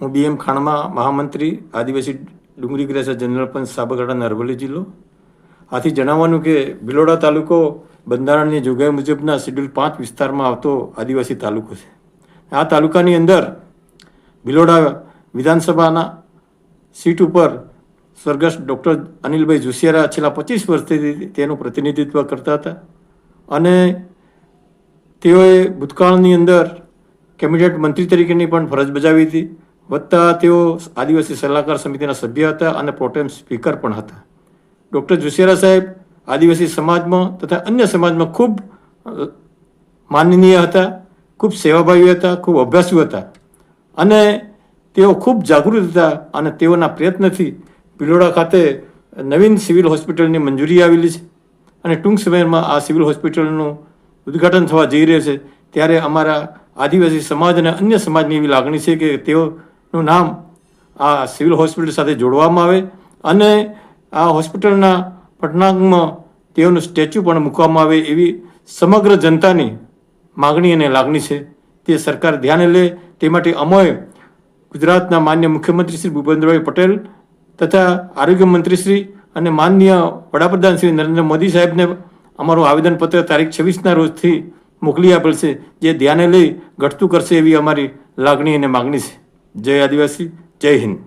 હું બી એમ ખાણમા મહામંત્રી, આદિવાસી ડુંગળી ગ્રેસર જનરલ પંચ સાબરકાંઠા અરવલ્લી જિલ્લો. આથી જણાવવાનું કે ભિલોડા તાલુકો બંધારણની જોગવાઈ મુજબના શેડ્યુલ પાંચ વિસ્તારમાં આવતો આદિવાસી તાલુકો છે. આ તાલુકાની અંદર ભિલોડા વિધાનસભાના સીટ ઉપર સ્વર્ગસ્થ ડૉક્ટર અનિલભાઈ જોશિયારા છેલ્લા પચીસ વર્ષથી તેનું પ્રતિનિધિત્વ કરતા હતા અને તેઓએ ભૂતકાળની અંદર કેબિનેટ મંત્રી તરીકેની પણ ફરજ બજાવી હતી. વત્તા તેઓ આદિવાસી સલાહકાર સમિતિના સભ્ય હતા અને પ્રોટેમ સ્પીકર પણ હતા. ડૉક્ટર જોશિયારા સાહેબ આદિવાસી સમાજમાં તથા અન્ય સમાજમાં ખૂબ માનનીય હતા, ખૂબ સેવાભાવી હતા, ખૂબ અભ્યાસુ હતા અને તેઓ ખૂબ જાગૃત હતા અને તેઓના પ્રયત્નથી પિલોડા ખાતે નવીન સિવિલ હોસ્પિટલની મંજૂરી આવેલી છે અને ટૂંક સમયમાં આ સિવિલ હોસ્પિટલનું ઉદ્ઘાટન થવા જઈ રહ્યું છે. ત્યારે અમારા આદિવાસી સમાજ અને અન્ય સમાજની એવી લાગણી છે કે તેઓનું નામ આ સિવિલ હોસ્પિટલ સાથે જોડવામાં આવે અને આ હોસ્પિટલના પટનાકમાં તેઓનું સ્ટેચ્યુ પણ મૂકવામાં આવે એવી સમગ્ર જનતાની માગણી અને લાગણી છે. તે સરકાર ધ્યાને લે, તે માટે અમોએ ગુજરાતના માન્ય મુખ્યમંત્રી શ્રી ભૂપેન્દ્રભાઈ પટેલ તથા આરોગ્ય મંત્રી શ્રી અને માનનીય વડાપ્રધાન શ્રી નરેન્દ્ર મોદી સાહેબને અમારું આવેદનપત્ર તારીખ છવ્વીસના રોજથી મોકલી આપેલ છે, જે ધ્યાને લઈ ઘટતું કરશે એવી અમારી લાગણી અને માગણી છે. જય આદિવાસી જય હિન્દ.